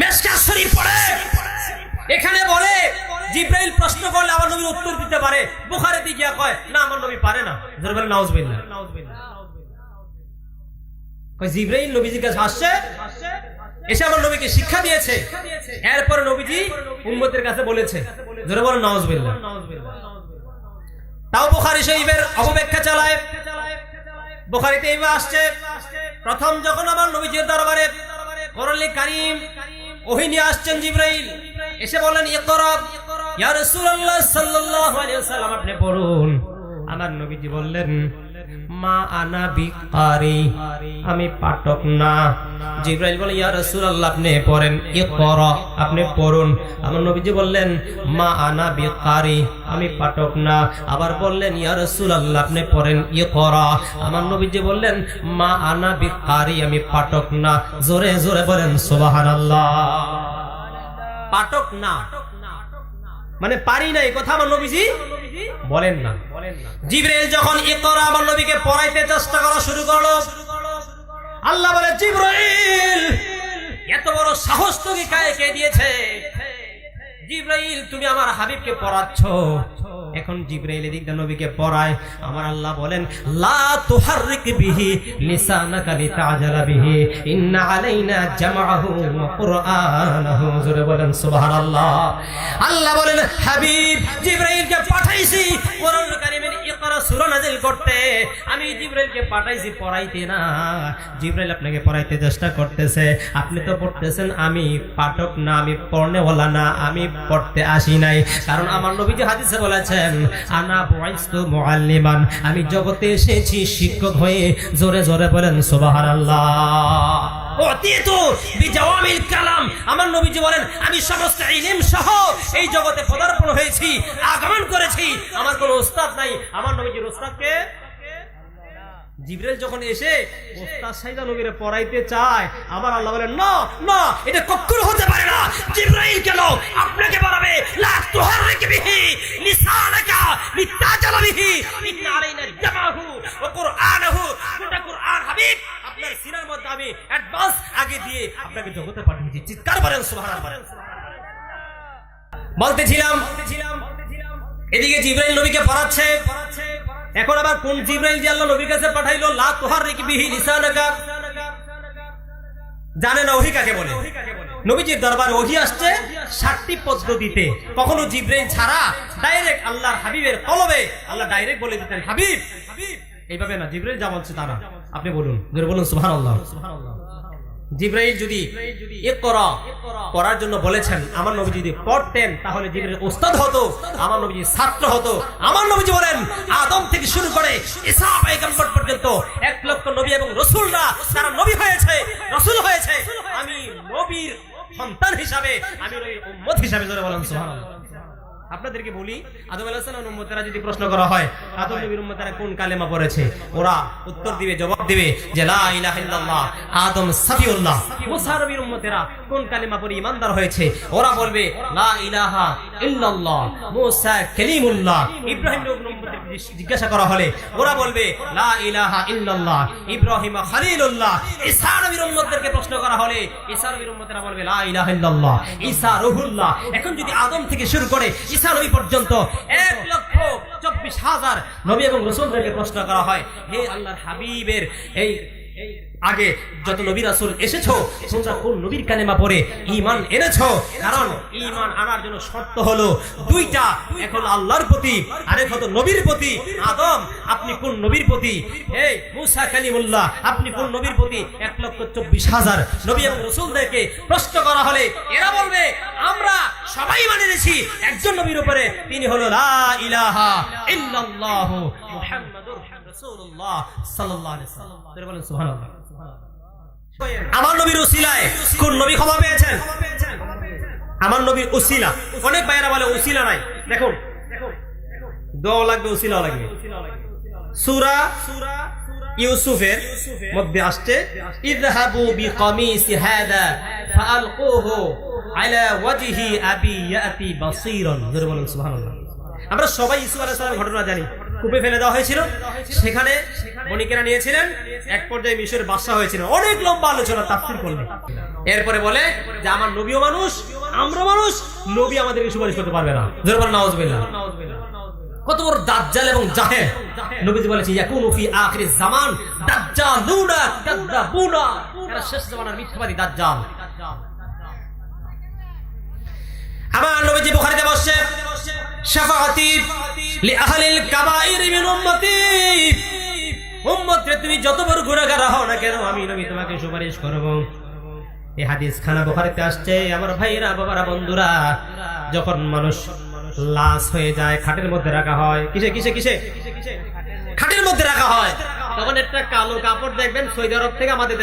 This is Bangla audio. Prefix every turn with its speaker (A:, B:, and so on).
A: মেসকা পড়ে। এখানে বলে, জিব্রাইল প্রশ্ন করলে আমার নবী উত্তর দিতে পারে। বুখারে গিয়া কয়, না, আমার নবী পারে না। জোরে বলে নাউজুবিল্লাহ কয়, জিব্রাইল নবীজির কাছে আসছে, এসে আমার নবীকে শিক্ষা দিয়েছে। এরপর নবীজি উম্মতের কাছে বলেছে। জোরে বলে নাউজুবিল্লাহ তাও বুখারী শরীফের অপব্যাখ্যা চালায়। বুখারীতে এইবার আসছে, প্রথম যখন আমার নবীজির দরবারে করলি কারিম ওহি নিয়ে আসছেন জিব্রাইল। এসে বলেন আপনি পড়ুন। আমার নবীজি বললেন মা আনা বিকারি আমি পাঠক না। জিব্রাইল বলে, ইয়া রাসূলুল্লাহ, আপনি পড়েন, ইকরা, আপনি পড়ুন। আমার নবীজি বললেন, মা আনা বিকারি আমি পাঠক না। আবার বললেন, ইয়া রাসূলুল্লাহ, আপনি পড়েন, ইকরা। আমার নবীজি বললেন, মা আনা বিকারি আমি পাঠক না। জোরে জোরে বলেন, সুবহানাল্লাহ। পাঠক না। মানে পারি না এই কথা আমার নবীজি বলেন না। জিব্রাইল যখন ইকরা আমার নবীকে পড়াইতে চেষ্টা করা শুরু করল, আল্লাহ বলে জিব্রাইল এত বড় সাহস তোকে কায়ে কে দিয়েছে? জিব্রাইল তুমি আমার হাবিবকে পড়াচ্ছ। এখন জিব্রাইল এদিক দিয়ে নবীকে পড়ায়। আমার আল্লাহ বলেন, লা তুহাররিক বিহি লিসানাকা লিতাজালা বিহি। ইন্না আলাইনা জামাহু ওয়া কুরআনাহু। জোরে বলেন, সুবহানাল্লাহ। আল্লাহ বলেন, হাবিব, জিব্রাইলকে পাঠাইছি, কোরআন ইকরা করতে। আমি জিব্রাইলকে পাঠাইছি, পড়াইতে না। জিব্রাইল আপনাকে পড়াইতে চেষ্টা করতেছে। আপনি তো পড়তেছেন, আমি পাঠক না, আমি পড়নেওয়ালা না, আমি পড়তে আসি নাই। কারণ আমার নবীজি হাদিসে বলেছেন, আনা বয়স্ত মোয়াল্লিমান আমি জগতে এসেছি শিক্ষক হয়ে জোরে জোরে বলেন অতীতু বিজাওয়ামিল আমার নবীজি বলেন, আমি এই জগতে হয়েছি করেছি। আমার কোনো নাই। আমার যখন এসে পড়াইতে চায়, আবার আল্লাহ বলেন, না এটা কখনো হতে পারে না। জিব্রাইল কেন আপনাকে পড়াবে লা তুহাররিক আপনাকে জগতে পাঠিয়েছি চিৎকার বলতেছিলাম এদিকে জিব্রাইল নবীকে পড়াচ্ছে এখন আবার কোন জিব্রাইল যে আল্লাহ কাছে পাঠাইলো? তুহার জানে না, ওহি কাকে বলে? নবীজির দরবারে ওহি আসছে ষাটটি পদ্ধতিতে কখনো জিব্রাইল ছাড়া ডাইরেক্ট আল্লাহর হাবিবের কলবে আল্লাহ ডাইরেক্ট বলে দিতেন, হাবিব এইভাবে না, জিব্রাইল যা বলছে তারা আপনি বলুন বলুন, সুবহানাল্লাহ। জিব্রাইল যদি করার জন্য বলেছেন, আমার নবী যদি পড়তেন, তাহলে জিব্রাইল ওস্তাদ হতো, আমার নবী ছাত্র হতো। আমার নবীজি বলেন, আদম থেকে শুরু করে ঈসা পয়গম্বর পর্যন্ত এক লক্ষ নবী এবং রাসূলরা তারা নবী হয়েছে, রাসূল হয়েছে, আমি নবীর সন্তান হিসাবে, আমি নবীর উম্মত হিসাবে জোরে বলেন, সুবহানাল্লাহ। আপনাদেরকে বলি, আদম আলাহিসাল্লাম যদি প্রশ্ন করা হয়, আদম নবীর উম্মতেরা কোন কালেমা পড়েছে? ওরা উত্তর দিবে, জবাব দিবে যে আদম সাফিউল্লাহ মুসা উম্মতেরা কোন কালেমা পড়ে ইমানদার হয়েছে? ওরা বলবে, লা ইলাহা ইল্লাল্লাহ, মুসা কালিমুল্লাহ। ইব্রাহিম জিজ্ঞাসা করা হলে ওরা বলবে ইব্রাহিম ঈসা প্রশ্ন করা হলে ঈসা নবীর বলবে, লা ঈসা এখন যদি আদম থেকে শুরু করে ঈসা নবী পর্যন্ত এক লক্ষ চব্বিশ হাজার নবী এবং রসুলদেরকে প্রশ্ন করা হয়, হে আল্লাহ হাবিবের, এই আগে যত নবী রাসূল এসেছ তোমরা কোন নবীর কালেমা পড়ে ঈমান এনেছো। কারণ ঈমান আনার জন্য শর্ত হলো দুইটা। এক হলো আল্লাহর প্রতি আরেক হলো নবীর প্রতি। আদম আপনি কোন নবীর প্রতি? এই মুসা কালিমুল্লাহ আপনি কোন নবীর প্রতি? এক লক্ষ চব্বিশ হাজার। নবী এবং রসুলদেরকে প্রশ্ন করা হলে এরা বলবে আমরা সবাই মানে নিয়েছি একজন নবীর উপরে তিনি হলো লা ইলাহা ইল্লাল্লাহ মুহাম্মাদুর রাসূলুল্লাহ সাল্লাল্লাহু আলাইহি ওয়াসাল্লাম। বলেন সুবহানাল্লাহ। আমার নবীর উসিলায় কোন নবী ক্ষমা পেয়েছেন? আমার নবীর উসিলা। অনেক ভাইয়েরা বলে উসিলা নাই। দেখুন দোয়া লাগবে উসিলা লাগবে। সুরা ইউসুফের মধ্যে আসছে ইযহাবু বিকামিসি হাদা ফাআলকুহু আলা ওয়াজহি আবি ইয়াতি বাসীরান। বলুন সুবহানাল্লাহ। আমরা সবাই ইউসুফ আলাইহিস সালামের ঘটনা জানি। কূপে ফেলে দেওয়া হয়েছিল। সেখানে বণিকেরা নিয়েছিলেন। এক পর্যায়ে মিশরের বাদশা হয়েছিল। অনেক লম্বা আলোচনা তাফসির করলেন। এরপরে বলে যে, আমার নবীও মানুষ আমরা মানুষ, নবী আমাদেরকে সুপারিশ করতে পারবে না। জোর বলেন নাউজুবিল্লাহ কত বড় দাজ্জাল এবং জাহেল। নবীজি বলেছে ইয়াকুনু ফি আখির জামান দাজ্জালুনা কাযাবুনা এরা শেষ জামানার মিথ্যাবাদী দাজ্জাল। আমার নবীজি বুখারীতে বসছে শাফাআতি লি আহলিল কাবাইর তুমি যতবার হও না কেন, আমি নবী তোমাকে সুপারিশ হাদিস খানা বোখারিতে আসছে, আমার ভাইরা বাবারা, বন্ধুরা, যখন মানুষ লাশ হয়ে যায়, খাটের মধ্যে রাখা হয়, কিসে কিসে কিসে? খাটের মধ্যে রাখা হয়। তখন একটা কালো কাপড় দেখবেন, সৌদি আরব থেকে আমাদের